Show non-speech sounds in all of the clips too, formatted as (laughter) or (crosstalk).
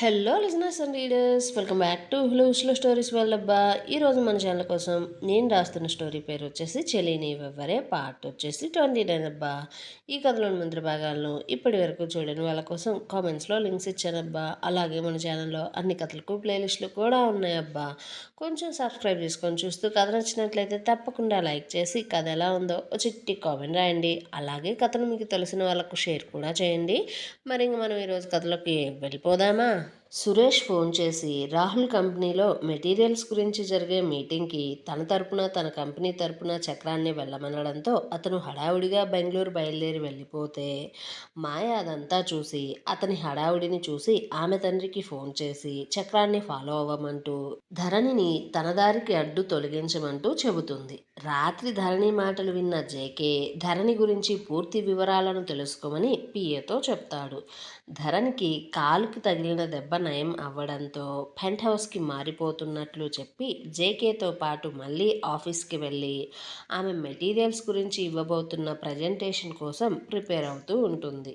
Hello listeners and readers welcome back to hello stories వాళ్ళబ్బా ఈరోజు మన channel కోసం నేను రాస్తున్న స్టోరీ పేరు వచ్చేసి చెలిని వెవ్వరే పార్ట్ వచ్చేసి ట్వంటీ నైన్ అబ్బా. ఈ కథలోని మంత్రి భాగాలను ఇప్పటి వరకు చూడని వాళ్ళ కోసం కామెంట్స్లో లింక్స్ ఇచ్చానబ్బా అలాగే మన ఛానల్లో అన్ని కథలకు ప్లేలిస్టులు కూడా ఉన్నాయబ్బా కొంచెం సబ్స్క్రైబ్ చేసుకొని చూస్తూ కథ నచ్చినట్లయితే తప్పకుండా లైక్ చేసి కథ ఎలా ఉందో ఒక చిట్టి కామెంట్ రాయండి. అలాగే కథను మీకు తెలిసిన వాళ్ళకు షేర్ కూడా చేయండి. మరి ఇంక మనం ఈరోజు కథలోకి వెళ్ళిపోదామా? later. సురేష్ ఫోన్ చేసి రాహుల్ కంపెనీలో మెటీరియల్స్ గురించి జరిగే మీటింగ్కి తన తరపున తన కంపెనీ తరపున చక్రాన్ని వెళ్ళమనడంతో అతను హడావుడిగా బెంగళూరు బయలుదేరి వెళ్ళిపోతే మాయ అదంతా చూసి అతని హడావుడిని చూసి ఆమె తండ్రికి ఫోన్ చేసి చక్రాన్ని ఫాలో అవ్వమంటూ ధరణిని తన దారికి అడ్డు తొలగించమంటూ చెబుతుంది. రాత్రి ధరణి మాటలు విన్న జేకే ధరణి గురించి పూర్తి వివరాలను తెలుసుకోమని పిఏతో చెప్తాడు. ధరణికి కాలుకి తగిలిన దెబ్బ నయం అవ్వడంతో పెంట్ హౌస్కి మారిపోతున్నట్లు చెప్పి జేకేతో పాటు మళ్ళీ ఆఫీస్కి వెళ్ళి ఆమె మెటీరియల్స్ గురించి ఇవ్వబోతున్న ప్రజెంటేషన్ కోసం ప్రిపేర్ అవుతూ ఉంటుంది.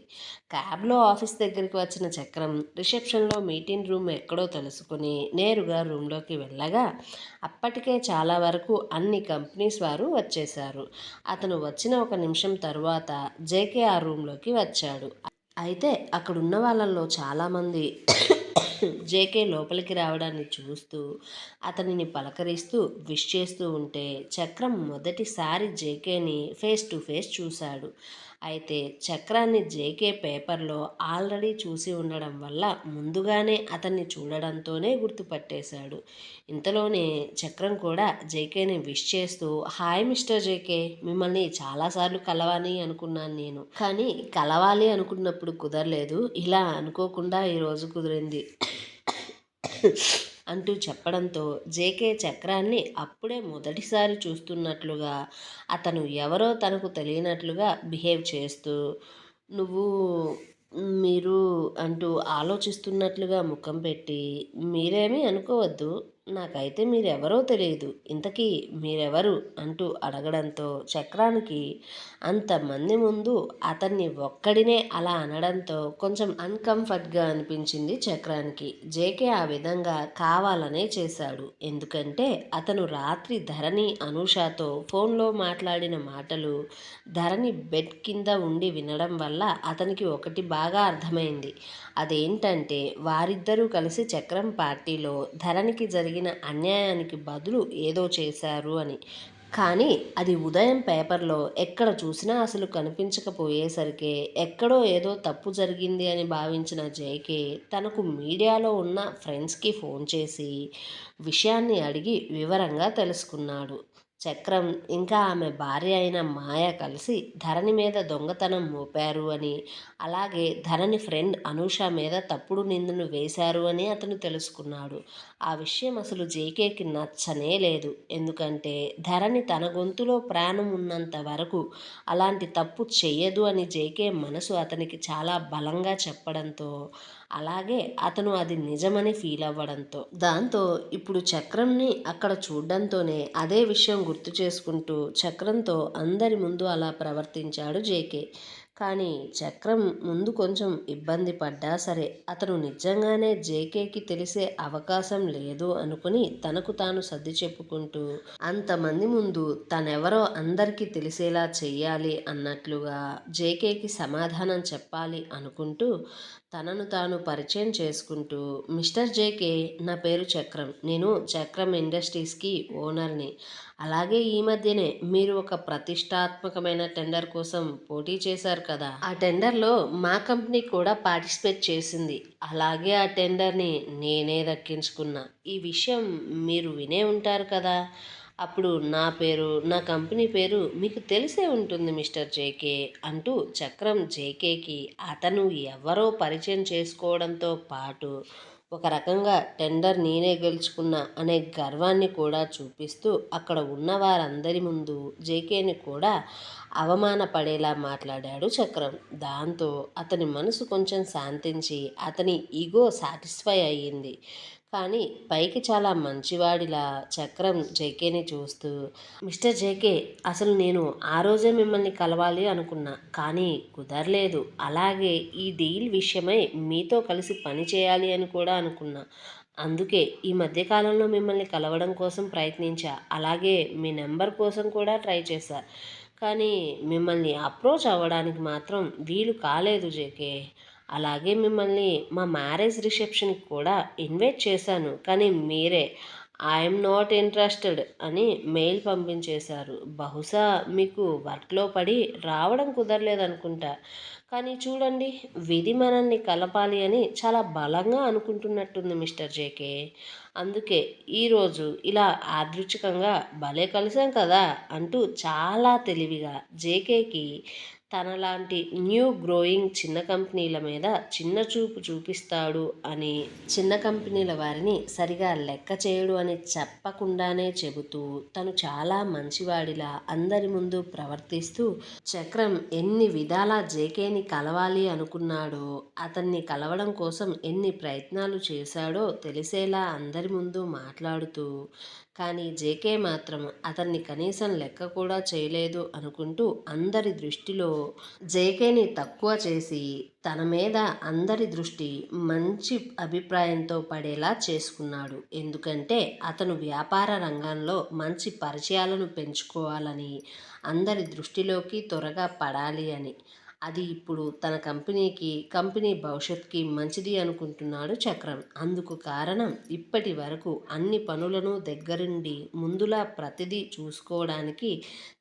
క్యాబ్లో ఆఫీస్ దగ్గరికి వచ్చిన చక్రం రిసెప్షన్లో మీటింగ్ రూమ్ ఎక్కడో తెలుసుకుని నేరుగా రూమ్లోకి వెళ్ళగా అప్పటికే చాలా వరకు అన్ని కంపెనీస్ వారు వచ్చేశారు. అతను వచ్చిన ఒక నిమిషం తరువాత జేకే ఆ రూమ్లోకి వచ్చాడు. అయితే అక్కడున్న వాళ్ళల్లో చాలామంది జేకే లోపలికి రావడాన్ని చూస్తూ అతనిని పలకరిస్తూ విష్ చేస్తూ ఉంటే చక్రం మొదటిసారి జేకేని ఫేస్ టు ఫేస్ చూశాడు. అయితే చక్రాన్ని జేకే పేపర్లో ఆల్రెడీ చూసి ఉండడం వల్ల ముందుగానే అతన్ని చూడడంతోనే గుర్తుపట్టేశాడు. ఇంతలోనే చక్రం కూడా జేకేని విష్ చేస్తూ హాయ్ మిస్టర్ జేకే మిమ్మల్ని చాలాసార్లు కలవాలి అనుకున్నాను నేను. కానీ కలవాలి అనుకున్నప్పుడు కుదరలేదు. ఇలా అనుకోకుండా ఈరోజు కుదిరింది. అంటూ చెప్పడంతో జేకే చక్రాన్ని అప్పుడే మొదటిసారి చూస్తున్నట్లుగా అతను ఎవరో తనకు తెలియనట్లుగా బిహేవ్ చేస్తూ నువ్వు మీరు అంటూ ఆలోచిస్తున్నట్లుగా ముఖం పెట్టి మీరేమీ అనుకోవద్దు నాకైతే మీరెవరో తెలియదు ఇంతకీ మీరెవరు? అంటూ అడగడంతో చక్రానికి అంతమంది ముందు అతన్ని ఒక్కడినే అలా అనడంతో కొంచెం అన్కంఫర్ట్గా అనిపించింది చక్రానికి. జేకే ఆ విధంగా కావాలనే చేశాడు. ఎందుకంటే అతను రాత్రి ధరణి అనూషతో ఫోన్లో మాట్లాడిన మాటలు ధరణి బెడ్ కింద ఉండి వినడం వల్ల అతనికి ఒకటి బాగా అర్థమైంది. అదేంటంటే వారిద్దరూ కలిసి చక్రం పార్టీలో ధరణికి జరిగిన అన్యాయానికి బదులు ఏదో చేశారు అని. కానీ అది ఉదయం పేపర్లో ఎక్కడ చూసినా అసలు కనిపించకపోయేసరికి ఎక్కడో ఏదో తప్పు జరిగింది అని భావించిన జైకే తనకు మీడియాలో ఉన్న ఫ్రెండ్స్కి ఫోన్ చేసి విషయాన్ని అడిగి వివరంగా తెలుసుకున్నాడు. చక్రం. ఇంకా ఆమె భార్య అయిన మాయ కలిసి ధరణి మీద దొంగతనం మోపారు అని. అలాగే ధరణి ఫ్రెండ్ అనూష మీద తప్పుడు నిందును వేశారు అని అతను తెలుసుకున్నాడు. ఆ విషయం అసలు జేకేకి నచ్చనే లేదు. ఎందుకంటే ధరణి తన గొంతులో ప్రాణం ఉన్నంత వరకు అలాంటి తప్పు చెయ్యదు అని జేకే మనసు అతనికి చాలా బలంగా చెప్పడంతో అలాగే అతను అది నిజమని ఫీల్ అవ్వడంతో. దాంతో ఇప్పుడు చక్రంని అక్కడ చూడడంతోనే అదే విషయం గుర్తు చేసుకుంటూ చక్రంతో అందరి ముందు అలా ప్రవర్తించాడు జేకే. కానీ చక్రం ముందు కొంచెం ఇబ్బంది పడ్డా సరే అతను నిజంగానే జేకేకి తెలిసే అవకాశం లేదు అనుకుని తనకు తాను సర్ది చెప్పుకుంటూ అంతమంది ముందు తనెవరో అందరికీ తెలిసేలా చెయ్యాలి అన్నట్లుగా జేకేకి సమాధానం చెప్పాలి అనుకుంటూ తనను తాను పరిచయం చేసుకుంటూ మిస్టర్ జేకే నా పేరు చక్రం. నేను చక్రం ఇండస్ట్రీస్కి ఓనర్ని. అలాగే ఈ మధ్యనే మీరు ఒక ప్రతిష్టాత్మకమైన టెండర్ కోసం పోటీ చేశారు కదా. ఆ టెండర్లో మా కంపెనీ కూడా పార్టిసిపేట్ చేసింది. అలాగే ఆ టెండర్ని నేనే దక్కించుకున్నా. ఈ విషయం మీరు వినే ఉంటారు కదా. అప్పుడు నా పేరు నా కంపెనీ పేరు మీకు తెలిసే ఉంటుంది మిస్టర్ జేకే అంటూ చక్రం జేకేకి అతను ఎవరో పరిచయం చేసుకోవడంతో పాటు ఒక రకంగా టెండర్ నేనే గెలుచుకున్నా అనే గర్వాన్ని కూడా చూపిస్తూ అక్కడ ఉన్న వారందరి ముందు జేకేని కూడా అవమానపడేలా మాట్లాడాడు చక్రం. దాంతో అతని మనసు కొంచెం శాంతించి అతని ఈగో సాటిస్ఫై అయ్యింది. కానీ పైకి చాలా మంచివాడిలా చక్రం జేకేని చూస్తూ మిస్టర్ జేకే అసలు నేను ఆ రోజే మిమ్మల్ని కలవాలి అనుకున్నా కానీ కుదరలేదు. అలాగే ఈ డీల్ విషయమై మీతో కలిసి పని చేయాలి అని కూడా అనుకున్నా. అందుకే ఈ మధ్యకాలంలో మిమ్మల్ని కలవడం కోసం ప్రయత్నించా. అలాగే మీ నెంబర్ కోసం కూడా ట్రై చేశా. కానీ మిమ్మల్ని అప్రోచ్ అవ్వడానికి మాత్రం వీలు కాలేదు జేకే. అలాగే మిమ్మల్ని మా మ్యారేజ్ రిసెప్షన్కి కూడా ఇన్వైట్ చేశాను కానీ మీరే. ఐఎమ్ నాట్ ఇంట్రెస్టెడ్ అని మెయిల్ పంపించేశారు. బహుశా మీకు వర్క్లో పడి రావడం కుదరలేదనుకుంటా. కానీ చూడండి విధి మనల్ని కలపాలి అని చాలా బలంగా అనుకుంటున్నట్టుంది మిస్టర్ జేకే. అందుకే ఈరోజు ఇలా యాదృచ్ఛికంగా భలే కలిసాం కదా అంటూ చాలా తెలివిగా జేకేకి తనలాంటి న్యూ గ్రోయింగ్ చిన్న కంపెనీల మీద చిన్న చూపు చూపిస్తాడు అని చిన్న కంపెనీల వారిని సరిగా లెక్క చేయడు అని చెప్పకుండానే చెబుతూ తను చాలా మంచివాడిలా అందరి ముందు ప్రవర్తిస్తూ చక్రం ఎన్ని విధాలా జేకేని కలవాలి అనుకున్నాడో అతన్ని కలవడం కోసం ఎన్ని ప్రయత్నాలు చేశాడో తెలిసేలా అందరి ముందు మాట్లాడుతూ కానీ జేకే మాత్రం అతన్ని కనీసం లెక్క కూడా చేయలేదు అనుకుంటూ అందరి దృష్టిలో జేకేని తక్కువ చేసి తన మీద అందరి దృష్టి మంచి అభిప్రాయంతో పడేలా చేసుకున్నాడు. ఎందుకంటే అతను వ్యాపార రంగంలో మంచి పరిచయాలను పెంచుకోవాలని అందరి దృష్టిలోకి త్వరగా పడాలి అని. అది ఇప్పుడు తన కంపెనీకి కంపెనీ భవిష్యత్కి మంచిది అనుకుంటున్నాడు చక్రం. అందుకు కారణం ఇప్పటి వరకు అన్ని పనులను దగ్గరుండి ముందులా ప్రతిదీ చూసుకోవడానికి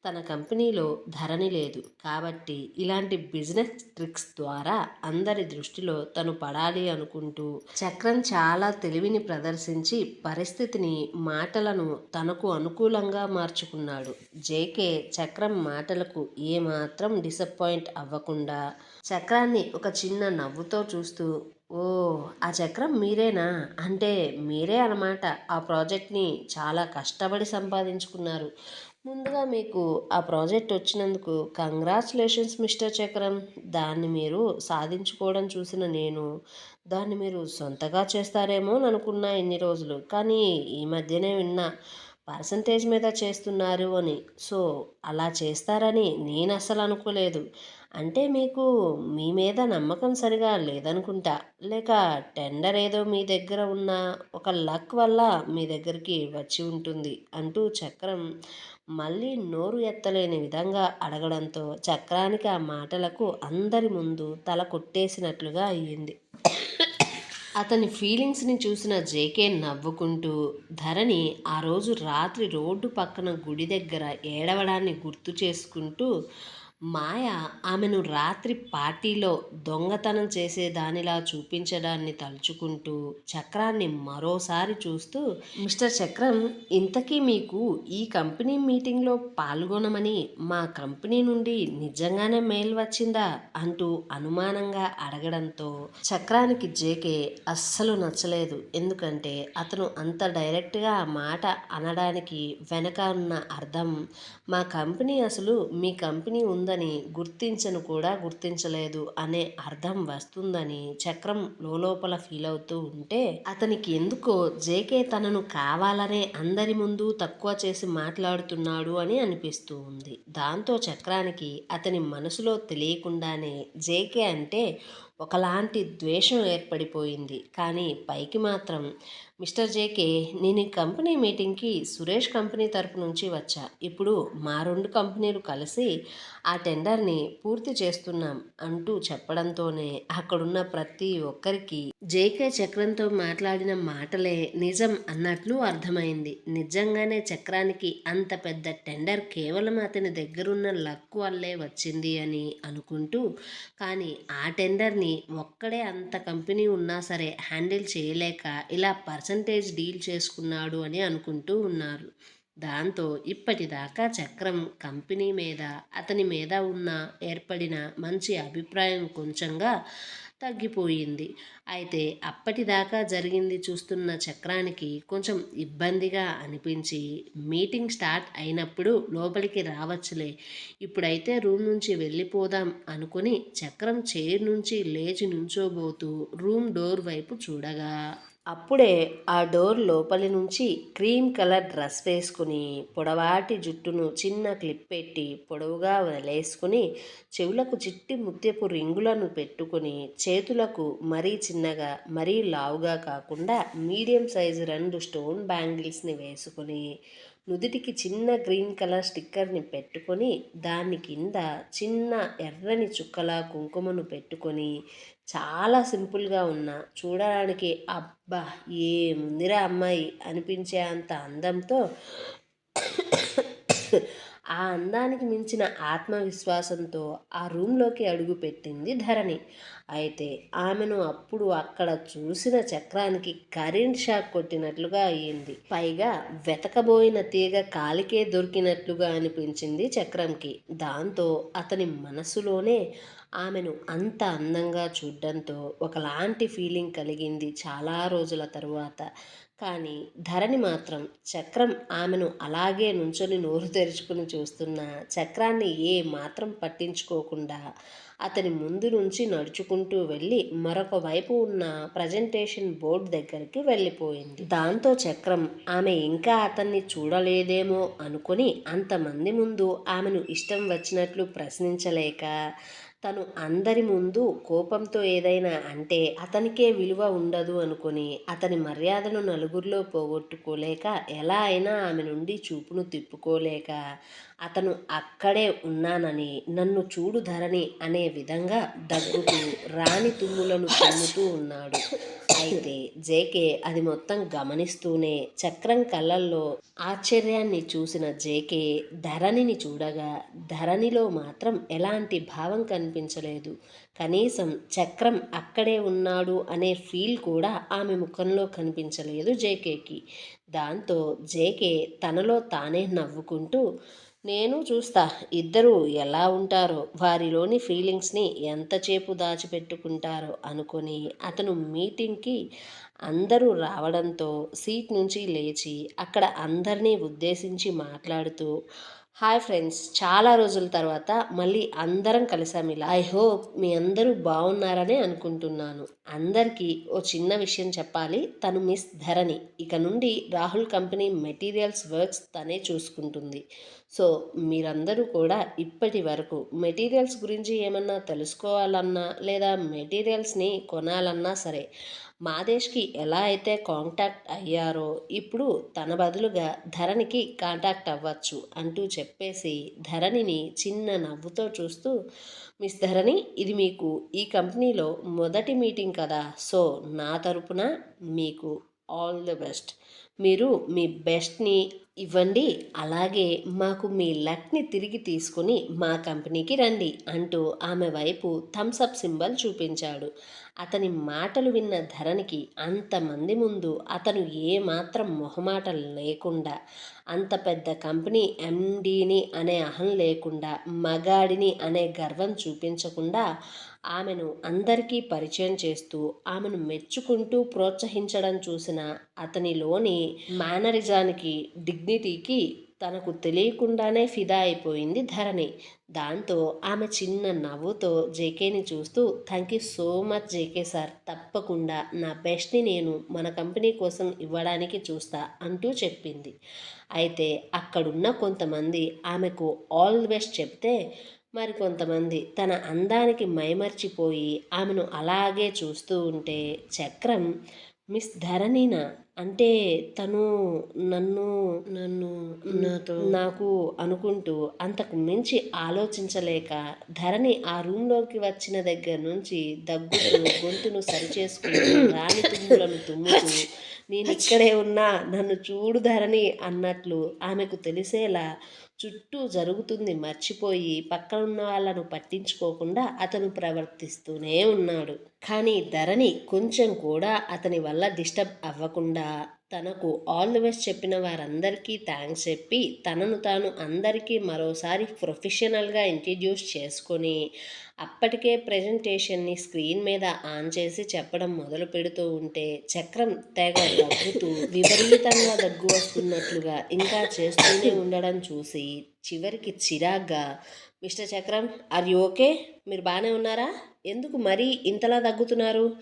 తన కంపెనీలో ధరణి లేదు. కాబట్టి ఇలాంటి బిజినెస్ ట్రిక్స్ ద్వారా అందరి దృష్టిలో తను పడాలి అనుకుంటూ చక్రం చాలా తెలివిని ప్రదర్శించి పరిస్థితిని మాటలను తనకు అనుకూలంగా మార్చుకున్నాడు. జేకే చక్రం మాటలకు ఏమాత్రం డిసప్పాయింట్ అవ్వకుండా చక్రాన్ని ఒక చిన్న నవ్వుతో చూస్తూ ఓ ఆ చక్రం మీరేనా? అంటే మీరే అన్నమాట ఆ ప్రాజెక్ట్ని చాలా కష్టపడి సంపాదించుకున్నారు. ముందుగా మీకు ఆ ప్రాజెక్ట్ వచ్చినందుకు కంగ్రాచులేషన్స్ మిస్టర్ చక్రం. దాన్ని మీరు సాధించుకోవడం చూసిన నేను దాన్ని మీరు సొంతగా చేస్తారేమో అని అనుకున్నా ఇన్ని రోజులు. కానీ ఈ మధ్యనే విన్నా పర్సంటేజ్ మీద చేస్తున్నారు అని. సో అలా చేస్తారని నేను అస్సలు అనుకోలేదు. అంటే మీకు మీ మీద నమ్మకం సరిగా లేదనుకుంటా. లేక టెండర్ ఏదో మీ దగ్గర ఉన్న ఒక లక్ వల్ల మీ దగ్గరికి వచ్చి ఉంటుంది అంటూ చక్రం మళ్ళీ నోరు ఎత్తలేని విధంగా అడగడంతో చక్రానికి ఆ మాటలకు అందరి ముందు తల కొట్టేసినట్లుగా అయ్యింది. అతని ఫీలింగ్స్ని చూసిన జేకే నవ్వుకుంటూ ధరణి ఆ రోజు రాత్రి రోడ్డు పక్కన గుడి దగ్గర ఏడవడాన్ని గుర్తు చేసుకుంటూ మాయ ఆమెను రాత్రి పార్టీలో దొంగతనం చేసేదానిలా చూపించడాన్ని తలుచుకుంటూ చక్రాన్ని మరోసారి చూస్తూ మిస్టర్ చక్రం ఇంతకీ మీకు ఈ కంపెనీ మీటింగ్లో పాల్గొనమని మా కంపెనీ నుండి నిజంగానే మెయిల్ వచ్చిందా? అంటూ అనుమానంగా అడగడంతో చక్రానికి జేకే అస్సలు నచ్చలేదు. ఎందుకంటే అతను అంత డైరెక్ట్గా ఆ మాట అనడానికి వెనక ఉన్న అర్థం మా కంపెనీ అసలు మీ కంపెనీ ఉందని గుర్తించను కూడా గుర్తించలేదు అనే అర్థం వస్తుందని చక్రం లోపల ఫీల్ అవుతూ ఉంటే అతనికి ఎందుకో జేకే తనను కావాలనే అందరి ముందు తక్కువ చేసి మాట్లాడుతున్నాడు అని అనిపిస్తూ ఉంది. దాంతో చక్రానికి అతని మనసులో తెలియకుండానే జేకే అంటే ఒకలాంటి ద్వేషం ఏర్పడిపోయింది. కానీ పైకి మాత్రం మిస్టర్ జేకే నేను ఈ కంపెనీ మీటింగ్కి సురేష్ కంపెనీ తరపు నుంచి వచ్చా. ఇప్పుడు మా రెండు కంపెనీలు కలిసి ఆ టెండర్ని పూర్తి చేస్తున్నాం అంటూ చెప్పడంతోనే అక్కడున్న ప్రతి ఒక్కరికి జేకే చక్రంతో మాట్లాడిన మాటలే నిజం అన్నట్లు అర్థమైంది. నిజంగానే చక్రానికి అంత పెద్ద టెండర్ కేవలం అతని దగ్గరున్న లక్ వల్లే వచ్చింది అని అనుకుంటూ కానీ ఆ టెండర్ని ఒక్కడే అంత కంపెనీ ఉన్నా సరే హ్యాండిల్ చేయలేక ఇలా పర్సంటేజ్ డీల్ చేసుకున్నాడు అని అనుకుంటూ ఉన్నారు. దాంతో ఇప్పటిదాకా చక్రం కంపెనీ మీద అతని మీద ఉన్న ఏర్పడిన మంచి అభిప్రాయం కొంచెంగా తగ్గిపోయింది. అయితే అప్పటిదాకా జరిగింది చూస్తున్న చక్రానికి కొంచెం ఇబ్బందిగా అనిపించి మీటింగ్ స్టార్ట్ అయినప్పుడు లోపలికి రావచ్చులే. ఇప్పుడైతే రూమ్ నుంచి వెళ్ళిపోదాం అనుకుని చక్రం చైర్ నుంచి లేచి నుంచోబోతూ రూమ్ డోర్ వైపు చూడగా అప్పుడే ఆ డోర్ లోపలి నుంచి క్రీమ్ కలర్ డ్రెస్ వేసుకుని పొడవాటి జుట్టును చిన్న క్లిప్ పెట్టి పొడవుగా వదిలేసుకుని చెవులకు చిట్టి ముత్యపు రింగులను పెట్టుకుని చేతులకు మరీ చిన్నగా మరీ లావుగా కాకుండా మీడియం సైజు రెండు స్టోన్ బ్యాంగిల్స్ని వేసుకుని నుదుటికి చిన్న గ్రీన్ కలర్ స్టిక్కర్ని పెట్టుకొని దాని కింద చిన్న ఎర్రని చుక్కల కుంకుమను పెట్టుకొని చాలా సింపుల్గా ఉన్న చూడడానికి అబ్బా ఏముందిరా అమ్మాయి అనిపించే అంత అందంతో ఆ అందానికి మించిన ఆత్మవిశ్వాసంతో ఆ రూమ్లోకి అడుగుపెట్టింది ధరణి. అయితే ఆమెను అప్పుడు అక్కడ చూసిన చక్రానికి కరెంట్ షాక్ కొట్టినట్లుగా అయ్యింది. పైగా వెతకబోయిన తీగ కాలికే దొరికినట్లుగా అనిపించింది చక్రంకి. దాంతో అతని మనసులోనే ఆమెను అంత అందంగా చూడడంతో ఒకలాంటి ఫీలింగ్ కలిగింది చాలా రోజుల తరువాత. కానీ ధరణి మాత్రం చక్రం ఆమెను అలాగే నుంచొని నోరు తెరుచుకుని చూస్తున్న చక్రాన్ని ఏ మాత్రం పట్టించుకోకుండా అతని ముందు నుంచి నడుచుకుంటూ వెళ్ళి మరొక వైపు ఉన్న ప్రజెంటేషన్ బోర్డు దగ్గరికి వెళ్ళిపోయింది. దాంతో చక్రం ఆమె ఇంకా అతన్ని చూడలేదేమో అనుకుని అంతమంది ముందు ఆమెను ఇష్టం వచ్చినట్లు ప్రశ్నించలేక తను అందరి ముందు కోపంతో ఏదైనా అంటే అతనికే విలువ ఉండదు అనుకుని అతని మర్యాదను నలుగురిలో పోగొట్టుకోలేక ఎలా అయినా ఆమె నుండి చూపును తిప్పుకోలేక అతను అక్కడే ఉన్నానని నన్ను చూడు ధరణి అనే విధంగా దగ్గుతూ రాణి తుమ్ములను తుమ్ముతూ ఉన్నాడు. అయితే జేకే అది మొత్తం గమనిస్తూనే చక్రం కళ్ళల్లో ఆశ్చర్యాన్ని చూసిన జేకే ధరణిని చూడగా ధరణిలో మాత్రం ఎలాంటి భావం కనిపించలేదు. కనీసం చక్రం అక్కడే ఉన్నాడు అనే ఫీల్ కూడా ఆమె ముఖంలో కనిపించలేదు జేకేకి. దాంతో జేకే తనలో తానే నవ్వుకుంటూ నేను చూస్తా. ఇద్దరు ఎలా ఉంటారో వారిలోని ఫీలింగ్స్ని ఎంతసేపు దాచిపెట్టుకుంటారో అనుకొని అతను మీటింగ్కి అందరూ రావడంతో సీట్ నుంచి లేచి అక్కడ అందరినీ ఉద్దేశించి మాట్లాడుతూ హాయ్ ఫ్రెండ్స్ చాలా రోజుల తర్వాత మళ్ళీ అందరం కలిసాం ఇలా. ఐ హోప్ మీ అందరూ బాగున్నారని అనుకుంటున్నాను. అందరికీ ఓ చిన్న విషయం చెప్పాలి. తను మిస్ ధరణి. ఇక నుండి రాహుల్ కంపెనీ మెటీరియల్స్ వర్క్స్ తనే చూసుకుంటుంది. సో మీరందరూ కూడా ఇప్పటి వరకు మెటీరియల్స్ గురించి ఏమన్నా తెలుసుకోవాలన్నా లేదా మెటీరియల్స్ని కొనాలన్నా సరే మాదేశ్కి ఎలా అయితే కాంటాక్ట్ అయ్యారో ఇప్పుడు తన బదులుగా ధరణికి కాంటాక్ట్ అవ్వచ్చు అంటూ చెప్పేసి ధరణిని చిన్న నవ్వుతో చూస్తూ మిస్ ధరణి ఇది మీకు ఈ కంపెనీలో మొదటి మీటింగ్ కదా సో నా తరపున మీకు ఆల్ ది బెస్ట్. మీరు మీ బెస్ట్ని ఇవ్వండి. అలాగే మాకు మీ లక్ని తిరిగి తీసుకుని మా కంపెనీకి రండి అంటూ ఆమె వైపు థమ్సప్ సింబల్ చూపించాడు. అతని మాటలు విన్న ధరణికి అంతమంది ముందు అతను ఏమాత్రం మొహమాట లేకుండా అంత పెద్ద కంపెనీ ఎండీని అనే అహం లేకుండా మగాడిని అనే గర్వం చూపించకుండా ఆమెను అందరికీ పరిచయం చేస్తూ ఆమెను మెచ్చుకుంటూ ప్రోత్సహించడం చూసిన అతనిలోని మేనరిజానికి డిగ్నిటీకి తనకు తెలియకుండానే ఫిదా అయిపోయింది ధరణి. దాంతో ఆమె చిన్న నవ్వుతో జేకేని చూస్తూ thank you so much JK sir తప్పకుండా నా బెస్ట్ని నేను మన కంపెనీ కోసం ఇవ్వడానికి చూస్తా అంటూ చెప్పింది. అయితే అక్కడున్న కొంతమంది ఆమెకు ఆల్ ది బెస్ట్ చెప్తే మరి కొంతమంది తన అందానికి మైమర్చిపోయి ఆమెను అలాగే చూస్తూ ఉంటే చక్రం మిస్ ధరణినా? అంటే తను నన్ను నన్ను నాతో నాకు అనుకుంటూ అంతకు మించి ఆలోచించలేక ధరణి ఆ రూమ్లోకి వచ్చిన దగ్గర నుంచి దగ్గుతూ గొంతును సరిచేసుకుంటూ (coughs) రాణి తుమ్ములను తుమ్ముతూ నేను ఇక్కడే ఉన్నా నన్ను చూడు ధరణి అన్నట్లు ఆమెకు తెలిసేలా చుట్టూ జరుగుతుంది. మర్చిపోయి పక్కన ఉన్న వాళ్ళను పట్టించుకోకుండా అతను ప్రవర్తిస్తూనే ఉన్నాడు. కానీ ధరణి కొంచెం కూడా అతని వల్ల డిస్టర్బ్ అవ్వకుండా తనకు ఆల్ ది బెస్ట్ చెప్పిన వారందరికీ థ్యాంక్స్ చెప్పి తనను తాను అందరికీ మరోసారి ప్రొఫెషనల్గా ఇంట్రడ్యూస్ చేసుకొని అప్పటికే ప్రజెంటేషన్ని స్క్రీన్ మీద ఆన్ చేసి చెప్పడం మొదలు పెడుతూ ఉంటే చక్రం తెగ దగ్గుతూ విపరీతంగా దగ్గు వస్తున్నట్లుగా ఇంకా చేస్తూనే ఉండడం చూసి చివరికి చిరాగ్గా మిస్టర్ చక్రం ఆర్ యూ ఓకే? మీరు బాగానే ఉన్నారా? ఎందుకు మరీ ఇంతలా దగ్గుతున్నారు?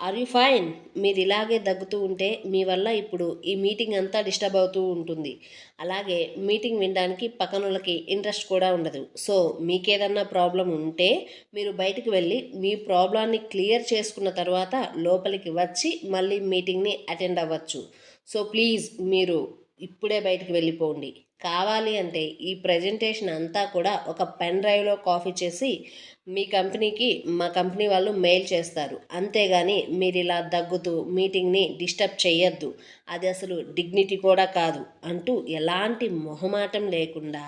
Are you fine? మీరు ఇలాగే దగ్గుతూ ఉంటే మీ వల్ల ఇప్పుడు ఈ మీటింగ్ అంతా డిస్టర్బ్ అవుతూ ఉంటుంది. అలాగే మీటింగ్ వినడానికి పక్కన వాళ్ళకి ఇంట్రెస్ట్ కూడా ఉండదు. సో మీకేదన్నా ప్రాబ్లం ఉంటే మీరు బయటికి వెళ్ళి మీ ప్రాబ్లాన్ని క్లియర్ చేసుకున్న తర్వాత లోపలికి వచ్చి మళ్ళీ మీటింగ్ని అటెండ్ అవ్వచ్చు. సో ప్లీజ్ మీరు ఇప్పుడే బయటకు వెళ్ళిపోండి. కావాలి అంటే ఈ ప్రజెంటేషన్ అంతా కూడా ఒక పెన్ డ్రైవ్లో కాఫీ చేసి మీ కంపెనీకి మా కంపెనీ వాళ్ళు మెయిల్ చేస్తారు. అంతేగాని మీరు ఇలా దగ్గుతూ మీటింగ్ని డిస్టర్బ్ చేయొద్దు. అది అసలు డిగ్నిటీ కూడా కాదు అంటూ ఎలాంటి మొహమాటం లేకుండా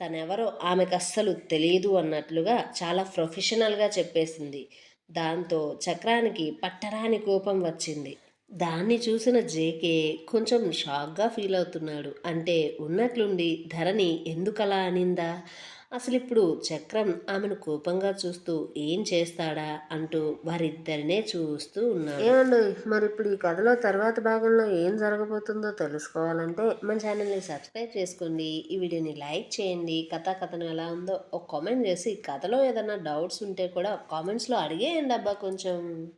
తనెవరో ఆమెకు అస్సలు తెలియదు అన్నట్లుగా చాలా ప్రొఫెషనల్గా చెప్పేసింది. దాంతో చక్రానికి పట్టరాని కోపం వచ్చింది. దాన్ని చూసిన జేకే కొంచెం షాక్గా ఫీల్ అవుతున్నాడు. అంటే ఉన్నట్లుండి ధరణి ఎందుకలా అనిందా? అసలు ఇప్పుడు చక్రం ఆమెను కోపంగా చూస్తూ ఏం చేస్తాడా? అంటూ వారిద్దరినే చూస్తూ ఉన్నాడు. ఏమండి మరి ఇప్పుడు ఈ కథలో తర్వాత భాగంలో ఏం జరగబోతుందో తెలుసుకోవాలంటే మన ఛానల్ని సబ్స్క్రైబ్ చేసుకోండి. ఈ వీడియోని లైక్ చేయండి. కథా కథను ఎలా ఉందో ఒక కామెంట్ చేసి కథలో ఏదైనా డౌట్స్ ఉంటే కూడా కామెంట్స్లో అడిగేయండి అబ్బా కొంచెం.